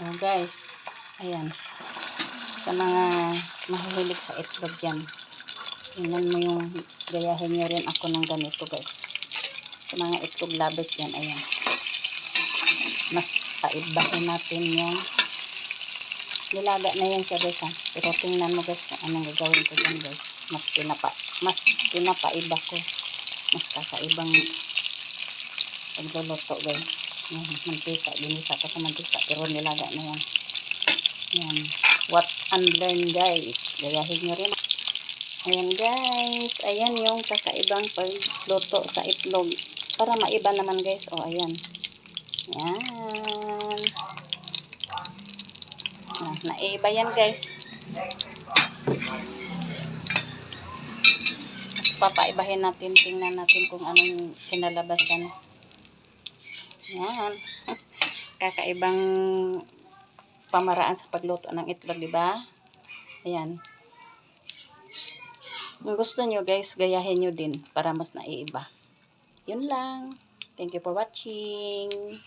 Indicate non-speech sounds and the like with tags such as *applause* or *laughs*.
Oh guys, ayan. Sa mga mahihilig sa itlog yan. Tingnan mo yung gayahin nyo rin ako ng ganito guys. Sa mga itlog labit yan, ayan. Mas paibahin natin yung nilaga na yan siya guys ha. Pero tingnan mo guys kung anong gagawin ko dyan guys. Mas pinapa, mas pinapaiba ko. Mas kakaibang pagluluto guys. Yan, mantika. Ginisa ko sa mantika. Pero nilaga na yan. Yan. Watch and learn guys. Gayahin nyo rin. Ayan guys. Ayan yung kakaibang pagluto sa itlog. Para maiba naman guys. O ayan. Yan. Ah, naiba yan guys. Mas papaibahin natin. Tingnan natin kung anong kinalabasan. Yan. *laughs* Kakaibang pamaraan sa pagluto ng itlog, di ba? Ayan. Kung gusto nyo guys, gayahin nyo din para mas naiiba. Yun lang. Thank you for watching.